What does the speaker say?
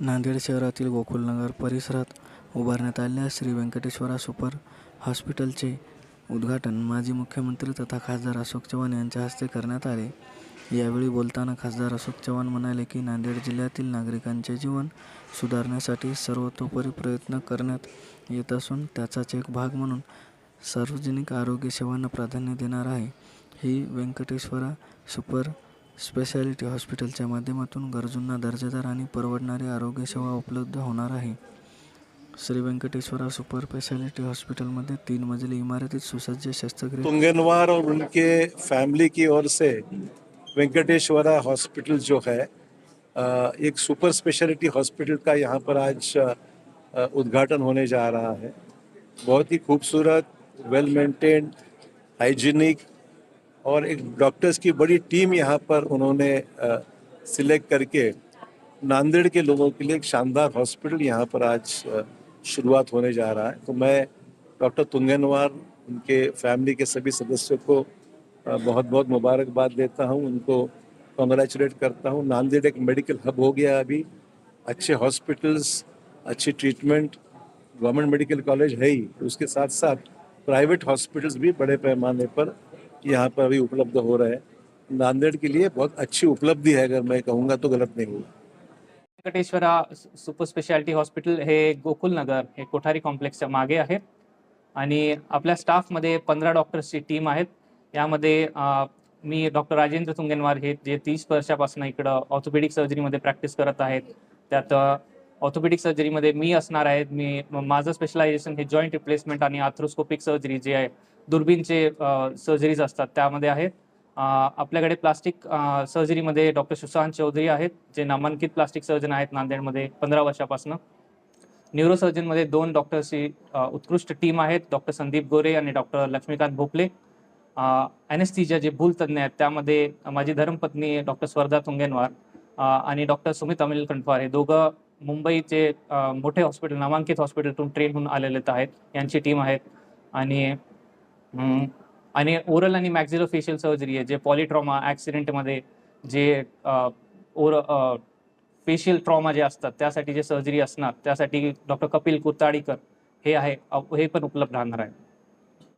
नांदेड शहरातील गोकुलनगर परिसरात उभारण्यात आलेल्या श्री व्यंकटेश्वरा सुपर हॉस्पिटलचे उद्घाटन माजी मुख्यमंत्री तथा खासदार अशोक चव्हाण यांच्या हस्ते करण्यात आले. यावेळी बोलताना खासदार अशोक चव्हाण म्हणाले की नांदेड जिल्ह्यातील नागरिकांचे जीवन सुधारण्यासाठी सर्वतोपरी प्रयत्न करण्यात येत असून त्याचाच एक भाग म्हणून सार्वजनिक आरोग्य सेवांना प्राधान्य देणार आहे. ही व्यंकटेश्वरा सुपर स्पेशालिटी हॉस्पिटलच्या माध्यमातून गरजूंना दर्जेदार आणि परवडणारी आरोग्य सेवा उपलब्ध होणार आहे. श्री व्यंकटेश्वरा सुपर स्पेशालिटी हॉस्पिटलमध्ये तीन मजली इमारतीत सुसज्ज शस्त्रक्रिया तुंगनवार और उनके फैमिली की ओर से वेंकटेश्वरा हॉस्पिटल जो है एक सुपर स्पेशलिटी हॉस्पिटल का यहाँ पर आज उद्घाटन होने जा रहा है। बहुत ही खूबसूरत वेल मेंटेन्ड हाइजीनिक और एक डॉक्टर्स की बड़ी टीम यहाँ पर उन्होंने सिलेक्ट करके नांदेड़ के लोगों के लिए एक शानदार हॉस्पिटल यहाँ पर आज शुरुआत होने जा रहा है। तो मैं डॉक्टर तुंगनवार, उनके फैमिली के सभी सदस्यों को बहुत बहुत मुबारकबाद देता हूँ। उनको कॉन्ग्रेचुलेट करता हूँ। नांदेड़ एक मेडिकल हब हो गया अभी। अच्छे हॉस्पिटल्स अच्छी ट्रीटमेंट गवर्नमेंट मेडिकल कॉलेज है ही। उसके साथ साथ प्राइवेट हॉस्पिटल्स भी बड़े पैमाने पर यहाँ पर अभी उपलब्ध हो रहे हैं। नांदेड़ के लिए बहुत अच्छी उपलब्धि है अगर मैं कहूँगा तो गलत नहीं होगा व्यंकटेश्वरा सुपर स्पेशालिटी हॉस्पिटल हे गोकुल नगर हे कोठारी कॉम्प्लेक्सच्या मागे आहे. आणि आपल्या स्टाफमध्ये पंधरा डॉक्टर्सची टीम आहेत. यामध्ये मी डॉक्टर राजेंद्र तुंगेनवार हे जे तीस वर्षापासून इकडं ऑर्थोपेडिक सर्जरीमध्ये प्रॅक्टिस करत आहेत. त्यात ऑर्थोपेडिक सर्जरीमध्ये मी असणार आहे. मी माझं स्पेशलायझेशन हे जॉईंट रिप्लेसमेंट आणि आर्थ्रोस्कोपिक सर्जरी जे आहे दुर्बीनचे सर्जरीज असतात. त्यामध्ये आहेत. आपल्याकडे प्लास्टिक सर्जरीमध्ये डॉक्टर सुशांत चौधरी आहेत जे नामांकित प्लास्टिक सर्जन आहेत नांदेडमध्ये पंधरा वर्षापासून. न्यूरोसर्जनमध्ये दोन डॉक्टर्सची उत्कृष्ट टीम आहेत डॉक्टर संदीप गोरे आणि डॉक्टर लक्ष्मीकांत भोपले. अनेस्थिजिया जे भूलतज्ञ आहेत त्यामध्ये माझी धर्मपत्नी डॉक्टर स्वर्धा तुंगेनवार आणि डॉक्टर सुमित अमिल कंठवार हे दोघं मुंबईचे मोठे हॉस्पिटल नामांकित हॉस्पिटलतून ट्रेन होऊन आलेले आहेत. यांची टीम आहेत. आणि आणि ओरल आणि मॅक्झिलो फेशियल सर्जरी आहे जे पॉलिट्रॉमा ॲक्सिडेंटमध्ये जे ओर फेशियल ट्रॉमा जे असतात त्यासाठी जे सर्जरी असणार त्यासाठी डॉक्टर कपिल कुर्ताडीकर हे आहे हे पण उपलब्ध राहणार आहे.